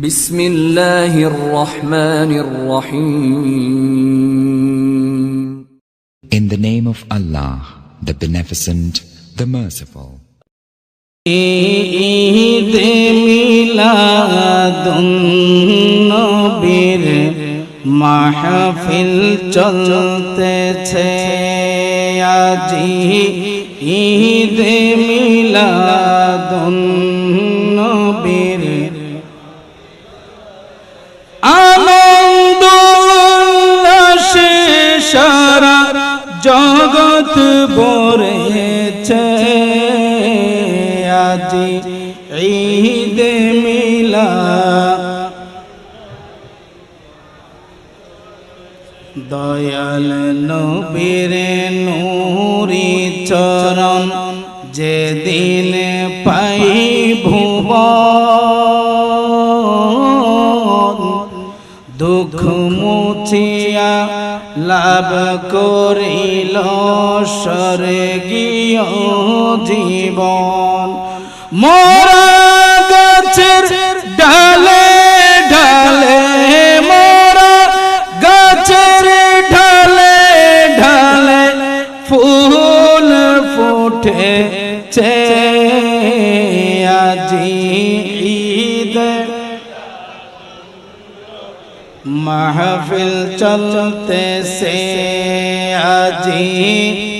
بسم الله الرحمن الرحيم In the name of Allah, the Beneficent, the Merciful. Eid মিলাদুন নবীর মাহফিল চলতেছে আজি ঈদ মিলাদুন সারা জগৎ বরেছে আজি ঈদ মিলা দয়াল নবীর নূরি চরণ যেদিন পাই ভুবন। দুঃখ মুছিয়া লাভ করিল স্বর্গীয় জীবন। মোরা গাছের ডালে ডালে, মোরা গাছের ঢালে ঢালে ফুল ফুটেছে। আজি মাহফিল চলতে সে আজি